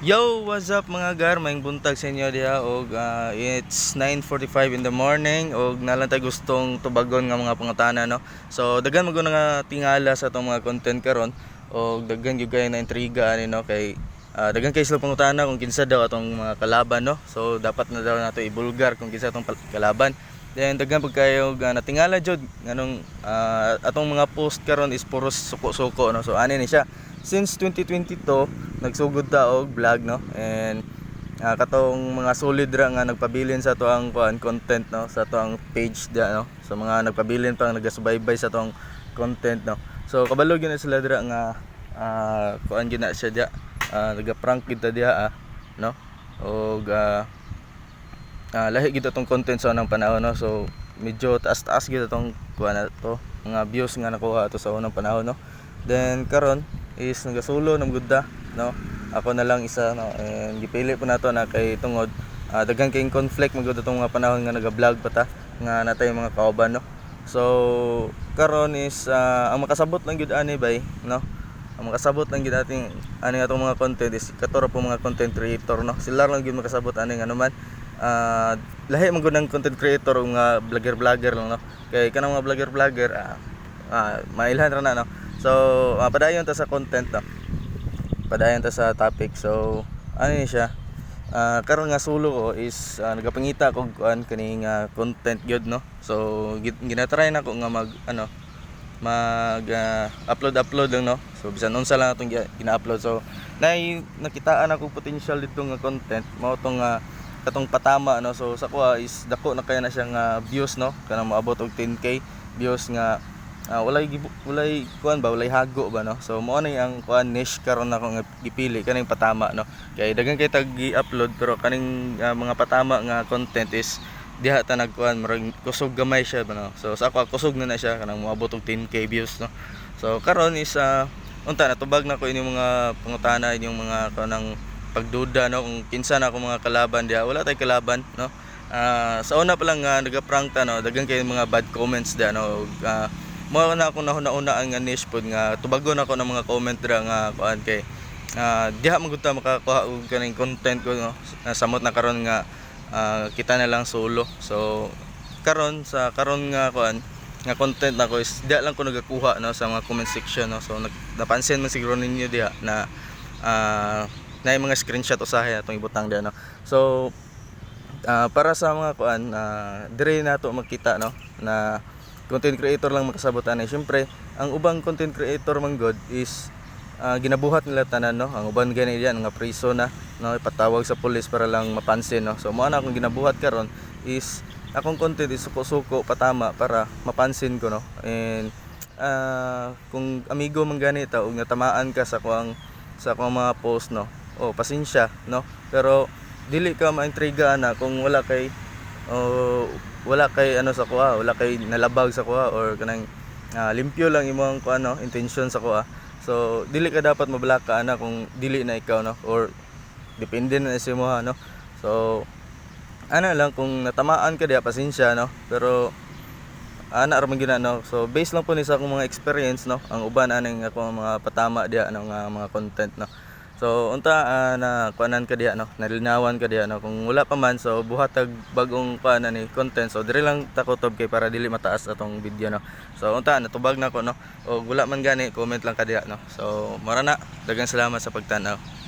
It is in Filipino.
Yo, what's up mga gar? Maing buntag sa inyo diha og ah, it's 9:45 in the morning og nalang tay gustong tubagon nga mga pangutana no. So daghan mo nga tingala sa atong mga content karon og daghan gyud kay na intriga ani no kay ah, daghan kay sila pangutana kung kinsa daw atong mga kalaban no. So dapat na daw nato ibulgar kung kinsa atong kalaban. Then daghan pag kayo nga natingala jud nganong ah, atong mga post karon is puros suko-suko no. So ani ni siya since 2022 nagsugod ta og vlog no? And ah, katong mga solid ra nga nagpabilin sa to ang kuan content no? Sa to ang page da no? So mga nagpabilin pang nagasubaybay sa to ang content no? So kabalo gyud sila dira nga ah, kuan gyud na siya dia. Uh, naga-prank kita diha ah, no? Og ah, ah, lahi gid atong content sa unang panahon no? So medyo taas-taas gid atong kuha na to mga views nga nakuha ato sa unang panahon no? Then karon is nagasolo ng gudda no? Ako na lang isa no? And gipili po nato na kay tungod ah, daghan kayong conflict magud atong mga panahon nga naga-vlog pa ta nga natay mga kauban no? So karon is ah, ang makasabot lang gid ani bay no? Ang makasabot lang gid ating ani atong mga content is katoro po mga content creator no? Sila lang gid makasabot ani nga naman ah lahi man gud ng content creator nga vlogger vlogger lang no? Kay kanang mga vlogger vlogger ah, ah mailhan ra na no so ah, padayon ta sa content no? Padayon ta sa topic. So ano ni siya? Ah, karon nga sulo ko is ah, nagapangita ko kuan kani nga content gyud no? So gi- ginatry na ko nga mag ano mag ah, upload upload lang no? So bisan unsa lang atong gi- gina-upload. So nay nakitaan ako potential dito nga content. Mao tong nga katong patama no? So sa kuha is dako na kaya na siya nga views no? Kanang moabot og 10k views nga ah, walay walay kuan ba walay hago ba no? So mo ni ang kuan niche karon ako nga gipili kaning patama no? Kay daghan kay tag i-upload pero kaning ah, mga patama nga content is diha ta nagkuan murag kusog gamay siya ba no? So sa ako kusog na na siya kanang moabot og 10k views no? So karon is ah, unta natubag na ko inyong mga pangutana inyong mga kanang pagduda no? Kung kinsa na ako mga kalaban diha wala tay kalaban no? Ah, sa una pa lang nga nagaprank ta no? Daghan kay mga bad comments da no? Uh, mo na ako nahuna-una ang nga niche pod nga tubagon ako ng mga comment dira nga kuan kay ah, diha man gud ta makakuha og kaning content ko no? Ah, samot na karon nga ah, kita na lang solo so karon sa karon nga kuan nga content nako is diha lang ko nagakuha no sa mga comment section no? So nag, napansin man siguro ninyo diha na ah na mga screenshot usahay atong ibutang diha no? So Ah, para sa mga kuan uh, dire nato makita no? Na content creator lang makasabot ani syempre ang ubang content creator man god is ah, ginabuhat nila tanan no? Ang uban gani diyan nga priso na no? Ipatawag sa pulis para lang mapansin no? So mo na akong ginabuhat karon is akong content is suko-suko patama para mapansin ko no? And ah, kung amigo man gani ta ug natamaan ka sa kuang sa kuang mga post no? Oh pasensya no? Pero dili ka maintriga na kung wala kay oh, wala kay ano sa kuha, wala kay nalabag sa kuha or kanang ah, limpyo lang imong kuha no, intention sa kuha. So dili ka dapat mabalaka ana kung dili na ikaw no or depende na sa mo no. So ano lang kung natamaan ka diha pasensya no, pero ana ra man no. So based lang po ni sa akong mga experience no, ang uban aning ako mga patama diha ng mga content no. So unta ah, na kuanan ka diha no, nalinawan ka diha no. Kung wala pa man so buhatag bagong kuanan ni content. So dire lang ta kutob kay para dili mataas atong video no. So unta natubag na ko no. O wala man gani comment lang ka diha no. So mara na daghang salamat sa pagtanaw.